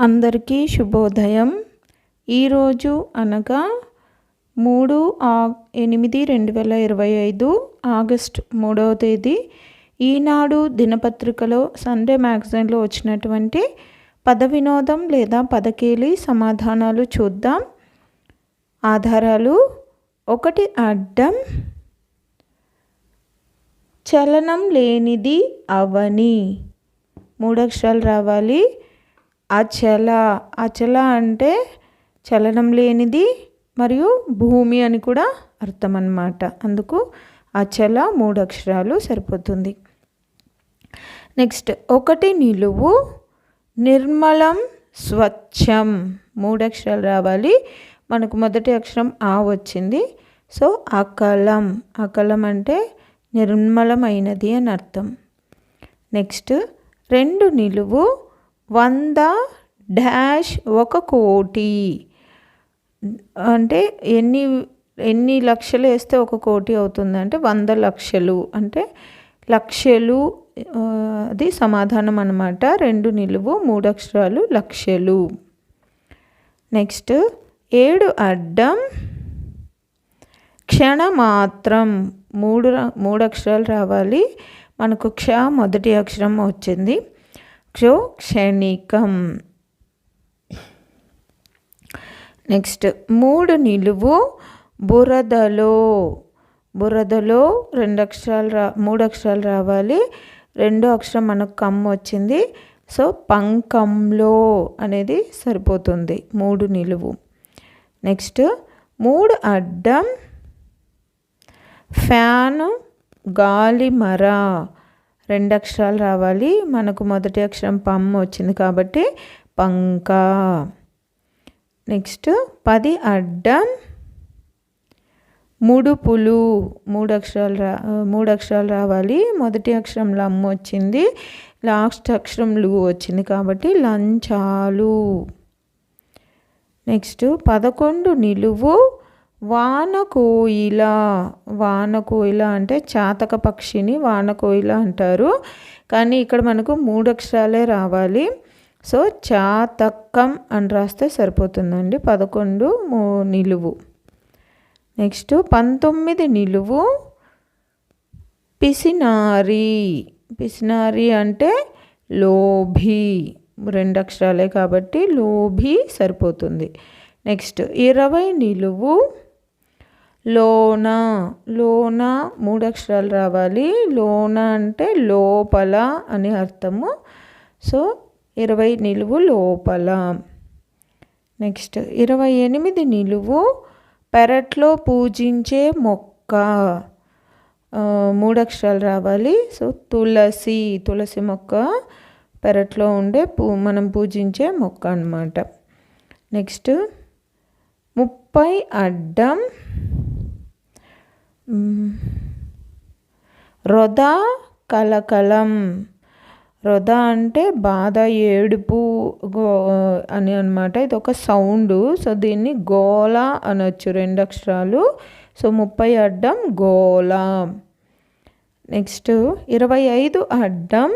అందరికీ శుభోదయం. ఈరోజు అనగా మూడు ఆ ఎనిమిది రెండు వేల ఇరవై ఐదు ఆగస్ట్ మూడవ తేదీ ఈనాడు దినపత్రికలో సండే మ్యాగజైన్లో వచ్చినటువంటి పద వినోదం లేదా పదకేలి సమాధానాలు చూద్దాం. ఆధారాలు ఒకటి అడ్డం. చలనం లేనిది అవని. మూడు అక్షరాలు రావాలి. అచల అచల అంటే చలనం లేనిది మరియు భూమి అని కూడా అర్థం అన్నమాట అందుకు అచల మూడు అక్షరాలు సరిపోతుంది. నెక్స్ట్ ఒకటి నిలువు నిర్మలం స్వచ్ఛం. మూడు అక్షరాలు రావాలి. మనకు మొదటి అక్షరం ఆ వచ్చింది. సో అకలం. అకలం అంటే నిర్మలమైనది అని అర్థం. నెక్స్ట్ రెండు నిలువు వంద డాష్ ఒక కోటి. అంటే ఎన్ని ఎన్ని లక్షలు వేస్తే ఒక కోటి అవుతుంది? అంటే వంద లక్షలు. అంటే లక్షలు అది సమాధానం అన్నమాట. రెండు నిలువు మూడు అక్షరాలు లక్షలు. నెక్స్ట్ ఏడు అడ్డం క్షణమాత్రం మూడు మూడు అక్షరాలు రావాలి. మనకు క్ష మొదటి అక్షరం వచ్చింది. క్షణికం నెక్స్ట్ మూడు నిలువు బురదలో. బురదలో రెండు అక్షరాలు రా మూడు అక్షరాలు రావాలి. రెండో అక్షరం మనకు కమ్ వచ్చింది. సో పంకంలో అనేది సరిపోతుంది. మూడు నిలువు. నెక్స్ట్ మూడు అడ్డం ఫ్యాను గాలి మర రెండు అక్షరాలు రావాలి. మనకు మొదటి అక్షరం పమ్ వచ్చింది కాబట్టి పంక. నెక్స్ట్ పది అడ్డం. ముడుపులు మూడు అక్షరాలు రా మూడు అక్షరాలు రావాలి. మొదటి అక్షరం లమ్ వచ్చింది. లాస్ట్ అక్షరం లు వచ్చింది కాబట్టి లంచాలు. నెక్స్ట్ పదకొండు నిలువు. వానకోయిల. వానకోయిల అంటే చాతక పక్షిని వానకోయిల అంటారు. కానీ ఇక్కడ మనకు మూడు అక్షరాలే రావాలి. సో చాతకం అని రాస్తే సరిపోతుందండి. పదకొండు నిలువు. నెక్స్ట్ పంతొమ్మిది నిలువు. పిసినారి. పిసినారి అంటే లోభి. రెండు అక్షరాలే కాబట్టి లోభి సరిపోతుంది. నెక్స్ట్ ఇరవై నిలువు. లోన లోన మూడు అక్షరాలు రావాలి. లోన అంటే లోపల అని అర్థము. సో ఇరవై నిలువు లోపల. నెక్స్ట్ ఇరవై ఎనిమిది నిలువు పెరట్లో పూజించే మొక్క. మూడు అక్షరాలు రావాలి. సో తులసి తులసి మొక్క పెరట్లో ఉండే పూ మనం పూజించే మొక్క అనమాట నెక్స్ట్ ముప్పై అడ్డం రొద కలకలం. రొద అంటే బాధ ఏడుపు గో అని అనమాట ఇది ఒక సౌండ్. సో దీన్ని గోల అనొచ్చు రెండు అక్షరాలు. సో ముప్పై అడ్డం గోల నెక్స్ట్ ఇరవై ఐదు అడ్డం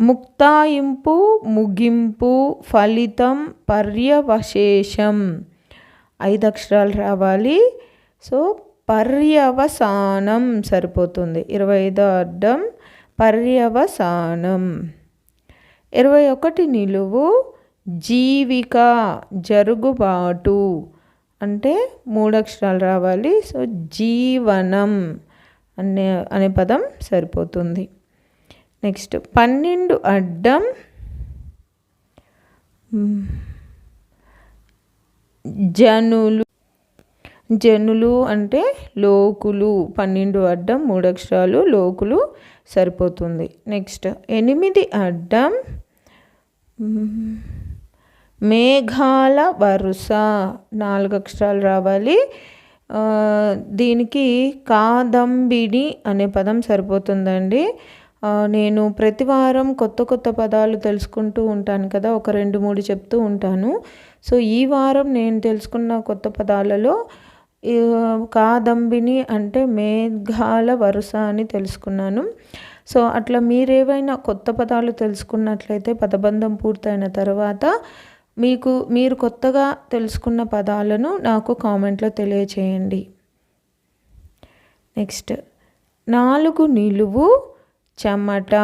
ముక్తాయింపు ముగింపు ఫలితం పర్యవశేషం. ఐదు అక్షరాలు రావాలి. సో పర్యవసానం సరిపోతుంది. ఇరవై ఐదో అడ్డం పర్యవసానం. ఇరవై ఒకటి నిలువు జీవిక జరుగుబాటు. అంటే మూడు అక్షరాలు రావాలి. సో జీవనం అనే అనే పదం సరిపోతుంది. నెక్స్ట్ పన్నెండు అడ్డం జనులు జనులు అంటే లోకులు. పన్నెండు అడ్డం మూడు అక్షరాలు లోకులు సరిపోతుంది. నెక్స్ట్ ఎనిమిది అడ్డం మేఘాల వరుస. నాలుగు అక్షరాలు రావాలి. దీనికి కాదంబిడి అనే పదం సరిపోతుందండి. నేను ప్రతి వారం కొత్త కొత్త పదాలు తెలుసుకుంటూ ఉంటాను కదా ఒక రెండు మూడు చెప్తూ ఉంటాను. సో ఈ వారం నేను తెలుసుకున్న కొత్త పదాలలో కాదంబిని అంటే మేఘాల వరుస అని తెలుసుకున్నాను. సో అట్లా మీరేవైనా కొత్త పదాలు తెలుసుకున్నట్లయితే పదబంధం పూర్తయిన తర్వాత మీకు మీరు కొత్తగా తెలుసుకున్న పదాలను నాకు కామెంట్లో తెలియచేయండి. నెక్స్ట్ నాలుగు నిలువు చెమట.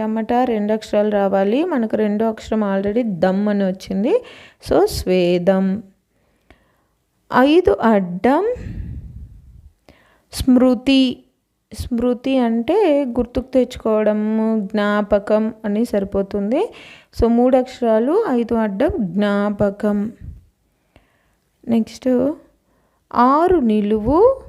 చెమట రెండు అక్షరాలు రావాలి. మనకు రెండో అక్షరం ఆల్రెడీ దమ్ అని వచ్చింది. సో స్వేదం. ఐదు అడ్డం స్మృతి స్మృతి అంటే గుర్తుకు తెచ్చుకోవడము జ్ఞాపకం అని సరిపోతుంది. సో మూడు అక్షరాలు ఐదు అడ్డం జ్ఞాపకం. నెక్స్ట్ ఆరు నిలువు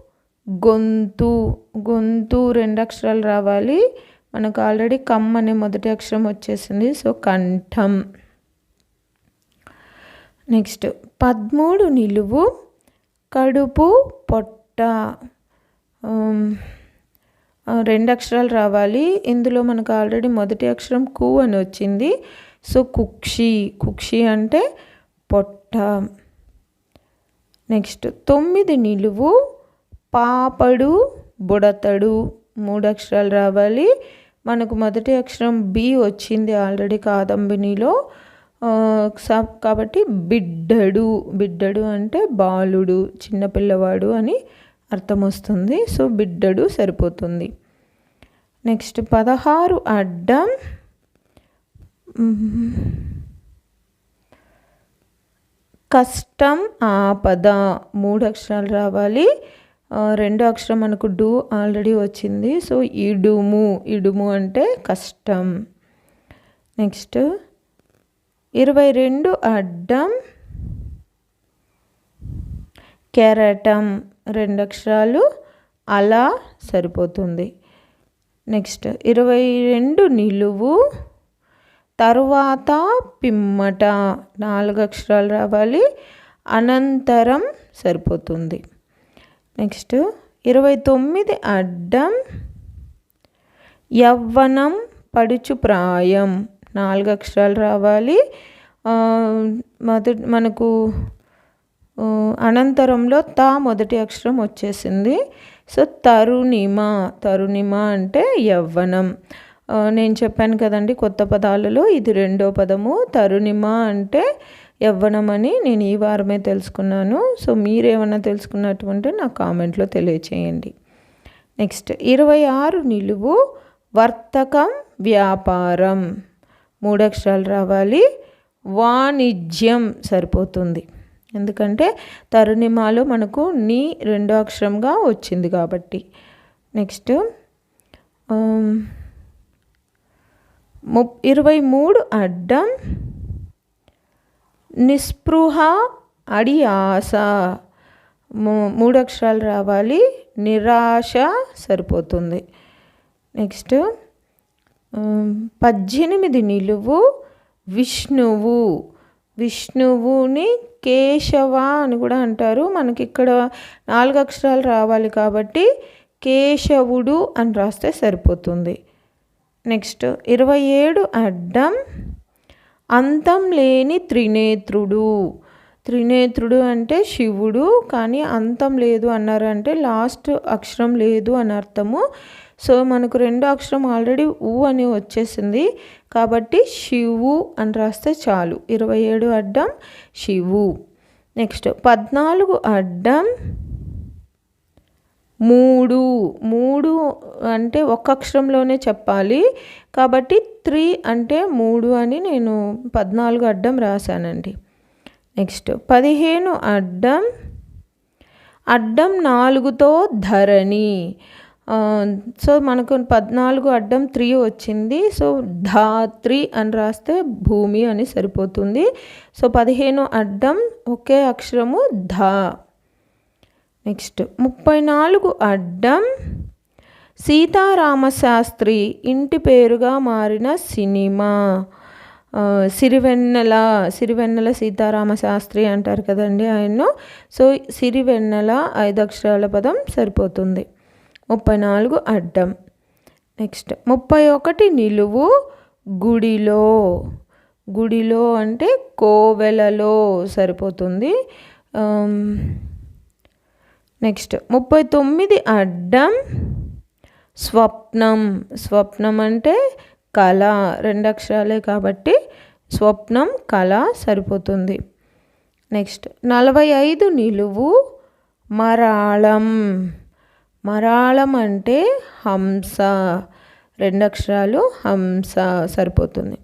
గొంతు. గొంతు రెండు అక్షరాలు రావాలి. మనకు ఆల్రెడీ కమ్ అనే మొదటి అక్షరం వచ్చేసింది. సో కంఠం. నెక్స్ట్ పదమూడు నిలువు కడుపు పొట్ట. రెండు అక్షరాలు రావాలి. ఇందులో మనకు ఆల్రెడీ మొదటి అక్షరం కు అని వచ్చింది. సో కుక్షి. కుక్షి అంటే పొట్ట. నెక్స్ట్ తొమ్మిది నిలువు పాపడు బుడతడు. మూడు అక్షరాలు రావాలి. మనకు మొదటి అక్షరం బి వచ్చింది ఆల్రెడీ కాదంబినిలో. కాబట్టి బిడ్డడు. బిడ్డడు అంటే బాలుడు చిన్నపిల్లవాడు అని అర్థం వస్తుంది. సో బిడ్డడు సరిపోతుంది. నెక్స్ట్ పదహారు అడ్డం. కష్టం ఆపద. మూడు అక్షరాలు రావాలి. రెండో అక్షరం మనకు డు ఆల్రెడీ వచ్చింది. సో ఇడుము. ఇడుము అంటే కష్టం. నెక్స్ట్ ఇరవై రెండు అడ్డం కెరటం రెండు అక్షరాలు అలా సరిపోతుంది. నెక్స్ట్ ఇరవై రెండు నిలువు తరువాత పిమ్మట నాలుగు అక్షరాలు రావాలి అనంతరం సరిపోతుంది. నెక్స్ట్ ఇరవై తొమ్మిది అడ్డం యవ్వనం పడుచు ప్రాయం నాలుగు అక్షరాలు రావాలి. మొదటి మనకు అనంతరంలో తా మొదటి అక్షరం వచ్చేసింది. సో తరుణిమ తరుణిమ అంటే యవ్వనం. నేను చెప్పాను కదండి కొత్త పదాలలో ఇది రెండో పదము. తరుణిమ అంటే ఇవ్వనమని నేను ఈ వారమే తెలుసుకున్నాను. సో మీరేమన్నా తెలుసుకున్నటువంటి నా కామెంట్లో తెలియచేయండి. నెక్స్ట్ ఇరవై ఆరు నిలువు వర్తకం వ్యాపారం. మూడు అక్షరాలు రావాలి. వాణిజ్యం సరిపోతుంది. ఎందుకంటే తరుణిమాలో మనకు నీ రెండో అక్షరంగా వచ్చింది కాబట్టి. నెక్స్ట్ ము ఇరవై మూడు అడ్డం నిస్పృహ అడి ఆశ మూడు అక్షరాలు రావాలి. నిరాశ సరిపోతుంది. నెక్స్ట్ పద్దెనిమిది నిలువు విష్ణువు. విష్ణువుని కేశవ అని కూడా అంటారు. మనకి ఇక్కడ నాలుగు అక్షరాలు రావాలి కాబట్టి కేశవుడు అని రాస్తే సరిపోతుంది. నెక్స్ట్ ఇరవై ఏడు అడ్డం. అంతం లేని త్రినేత్రుడు. త్రినేత్రుడు అంటే శివుడు కానీ అంతం లేదు అన్నారు అంటే లాస్ట్ అక్షరం లేదు అని అర్థము. సో మనకు రెండో అక్షరం ఆల్రెడీ ఊ అని వచ్చేసింది. కాబట్టి శివు అని రాస్తే చాలు. ఇరవై ఏడు అడ్డం శివు. నెక్స్ట్ పద్నాలుగు అడ్డం మూడు. మూడు అంటే ఒక్క అక్షరంలోనే చెప్పాలి. కాబట్టి త్రీ అంటే మూడు అని నేను పద్నాలుగు అడ్డం రాశానండి. నెక్స్ట్ పదిహేను అడ్డం. అడ్డం నాలుగుతో ధరణి. సో మనకు పద్నాలుగు అడ్డం త్రీ వచ్చింది. సో ధాత్రి అని రాస్తే భూమి అని సరిపోతుంది. సో పదిహేను అడ్డం ఒకే అక్షరము ధా. నెక్స్ట్ ముప్పై నాలుగు అడ్డం సీతారామశాస్త్రి ఇంటి పేరుగా మారిన సినిమా. సిరివెన్నెల సిరివెన్నెల సీతారామశాస్త్రి అంటారు కదండి ఆయన సో సిరివెన్నెల ఐదు అక్షరాల పదం సరిపోతుంది. ముప్పై నాలుగు అడ్డం. నెక్స్ట్ ముప్పై ఒకటి నిలువు గుడిలో. గుడిలో అంటే కోవెలలో సరిపోతుంది. Um, నెక్స్ట్ ముప్పై తొమ్మిది అడ్డం స్వప్నం. స్వప్నం అంటే కళ. రెండు అక్షరాలే కాబట్టి స్వప్నం కళ సరిపోతుంది. నెక్స్ట్ నలభై ఐదు నిలువు మరాళం. మరాళం అంటే హంస. రెండు అక్షరాలు హంస సరిపోతుంది.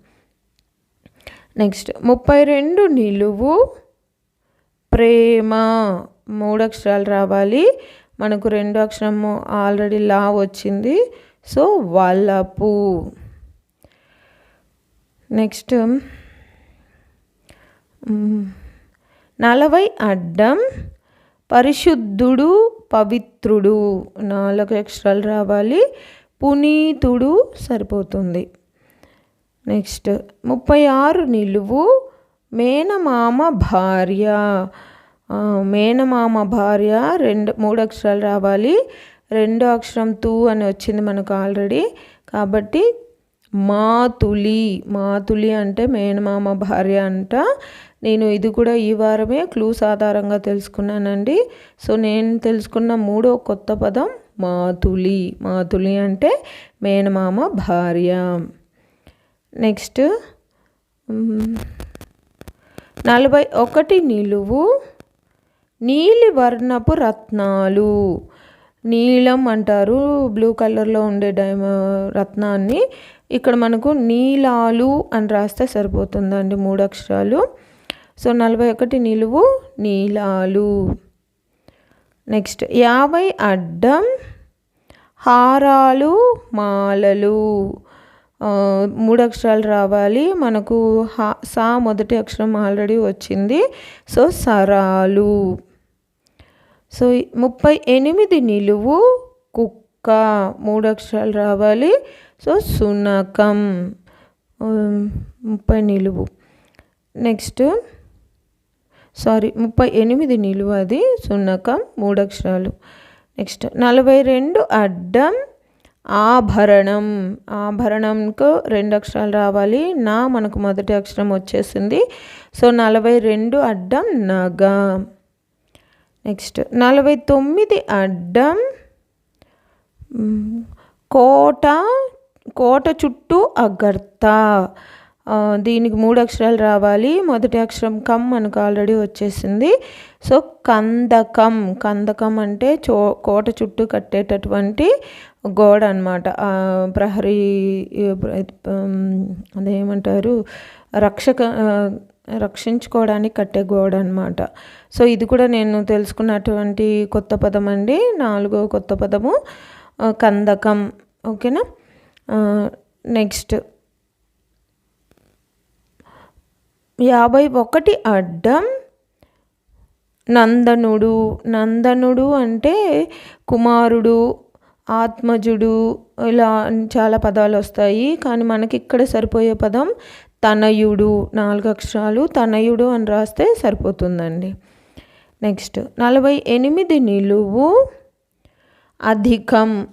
నెక్స్ట్ ముప్పై రెండు నిలువు ప్రేమ. మూడు అక్షరాలు రావాలి. మనకు రెండు అక్షరము ఆల్రెడీ లా వచ్చింది. సో వల్లపు నెక్స్ట్ నలభై అడ్డం పరిశుద్ధుడు పవిత్రుడు. నాలుగు అక్షరాలు రావాలి. పునీతుడు సరిపోతుంది. నెక్స్ట్ ముప్పై ఆరు నిలువు. మేనమామ భార్య. మేనమామ భార్య రెండు మూడు అక్షరాలు రావాలి. రెండో అక్షరం తూ అని వచ్చింది మనకు ఆల్రెడీ. కాబట్టి మాతులి మాతులి అంటే మేనమామ భార్య అంట. నేను ఇది కూడా ఈ వారమే క్లూస్ ఆధారంగా తెలుసుకున్నానండి. సో నేను తెలుసుకున్న మూడో కొత్త పదం మాతులి మాతులి అంటే మేనమామ భార్య. నెక్స్ట్ నలభై ఒకటి నిలువు నీలి వర్ణపు రత్నాలు. నీలం అంటారు. బ్లూ కలర్లో ఉండే డైమ రత్నాన్ని. ఇక్కడ మనకు నీలాలు అని రాస్తే సరిపోతుందండి మూడు అక్షరాలు. సో నలభై ఒకటి నిలువు నీలాలు. నెక్స్ట్ యాభై అడ్డం హారాలు మాలలు. మూడు అక్షరాలు రావాలి. మనకు హా సా మొదటి అక్షరం ఆల్రెడీ వచ్చింది. సో సరాలు. సో ముప్పై ఎనిమిది నిలువు కుక్క మూడు అక్షరాలు రావాలి. సో సునకం. ముప్పై నిలువు. నెక్స్ట్. సారీ ముప్పై ఎనిమిది నిలువు అది. సున్నకం మూడు అక్షరాలు. నెక్స్ట్. నలభై రెండు అడ్డం. ఆభరణం. ఆభరణంకు రెండు అక్షరాలు రావాలి. నా మనకు మొదటి అక్షరం వచ్చేసింది. సో నలభై రెండు అడ్డం నగ. నెక్స్ట్ నలభై తొమ్మిది అడ్డం కోట కోట చుట్టూ అగర్త. దీనికి మూడు అక్షరాలు రావాలి. మొదటి అక్షరం కమ్ మనకు ఆల్రెడీ వచ్చేసింది. సో కందకం. కందకం అంటే చో కోట చుట్టూ కట్టేటటువంటి గోడ అనమాట ప్రహరీ అదేమంటారు? రక్షక రక్షించుకోవడానికి కట్టే గోడ అనమాట సో ఇది కూడా నేను తెలుసుకున్నటువంటి కొత్త పదం అండి. నాలుగో కొత్త పదము కందకం. ఓకేనా? నెక్స్ట్. యాభై ఒకటి అడ్డం నందనుడు. నందనుడు అంటే కుమారుడు ఆత్మజుడు ఇలా చాలా పదాలు వస్తాయి. కానీ మనకి ఇక్కడ సరిపోయే పదం తనయుడు నాలుగు అక్షరాలు తనయుడు అని రాస్తే సరిపోతుందండి. నెక్స్ట్ నలభై ఎనిమిది నిలువు అధికం.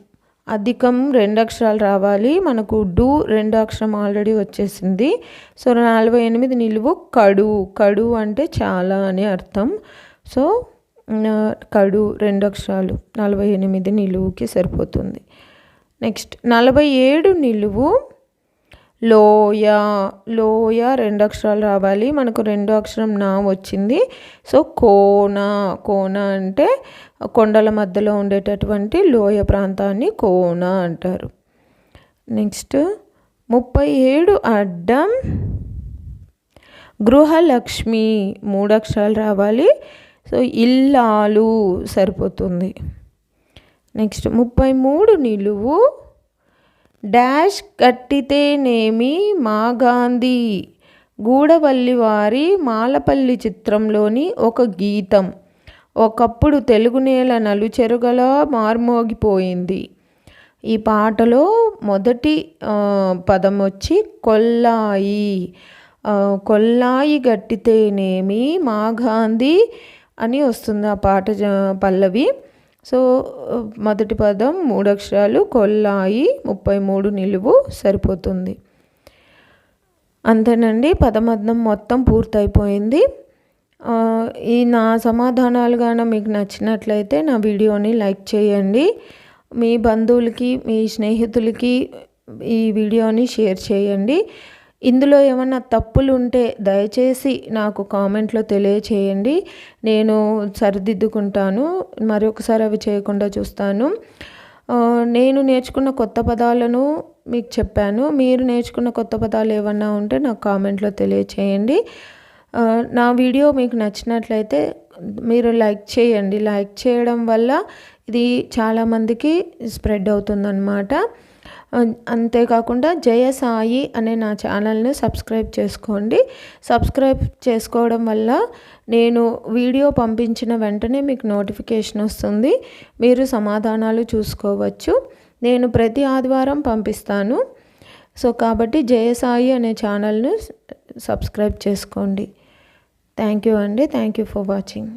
అధికం రెండు అక్షరాలు రావాలి. మనకు డు రెండు అక్షరం ఆల్రెడీ వచ్చేసింది. సో నలభై ఎనిమిది నిలువు కడు. కడు అంటే చాలా అని అర్థం. సో కడు రెండు అక్షరాలు నలభై ఎనిమిది నిలువుకి సరిపోతుంది. నెక్స్ట్ నలభై ఏడు నిలువు లోయ లోయ రెండు అక్షరాలు రావాలి. మనకు రెండు అక్షరం నా వచ్చింది. సో కోన కోన అంటే కొండల మధ్యలో ఉండేటటువంటి లోయ ప్రాంతాన్ని కోన అంటారు. నెక్స్ట్ ముప్పై ఏడు అడ్డం గృహలక్ష్మి మూడు అక్షరాలు రావాలి. సో ఇల్లాలు సరిపోతుంది. నెక్స్ట్ ముప్పై మూడు నిలువు డాష్ కట్టితేనేమి మా గాంధీ గూడవల్లి వారి మాలపల్లి చిత్రంలోని ఒక గీతం. ఒకప్పుడు తెలుగు నేల నలుచెరుగలా మార్మోగిపోయింది. ఈ పాటలో మొదటి పదం వచ్చి కొల్లాయి. కొల్లాయి గట్టితేనేమి మా గాంధీ అని వస్తుంది ఆ పాట పల్లవి. సో మొదటి పదం మూడు అక్షరాలు కొల్లాయి ముప్పై మూడు నిలువు సరిపోతుంది. అంతేనండి పదమర్థం మొత్తం పూర్తయిపోయింది. ఈ నా సమాధానాలు కానీ మీకు నచ్చినట్లయితే నా వీడియోని లైక్ చేయండి. మీ బంధువులకి మీ స్నేహితులకి ఈ వీడియోని షేర్ చేయండి. ఇందులో ఏమన్నా తప్పులు ఉంటే దయచేసి నాకు కామెంట్లో తెలియచేయండి. నేను సరిదిద్దుకుంటాను. మరొకసారి అవి చేయకుండా చూస్తాను. నేను నేర్చుకున్న కొత్త పదాలను మీకు చెప్పాను. మీరు నేర్చుకున్న కొత్త పదాలు ఏమన్నా ఉంటే నాకు కామెంట్లో తెలియచేయండి. నా వీడియో మీకు నచ్చినట్లయితే మీరు లైక్ చేయండి. లైక్ చేయడం వల్ల ఇది చాలామందికి స్ప్రెడ్ అవుతుందన్నమాట. అంతేకాకుండా జయ సాయి అనే నా ఛానల్ని సబ్స్క్రైబ్ చేసుకోండి. సబ్స్క్రైబ్ చేసుకోవడం వల్ల నేను వీడియో పంపించిన వెంటనే మీకు నోటిఫికేషన్ వస్తుంది. మీరు సమాధానాలు చూసుకోవచ్చు. నేను ప్రతి ఆదివారం పంపిస్తాను. సో కాబట్టి జయ సాయి అనే ఛానల్ను సబ్స్క్రైబ్ చేసుకోండి. థ్యాంక్ యూ అండి. Thank you for watching.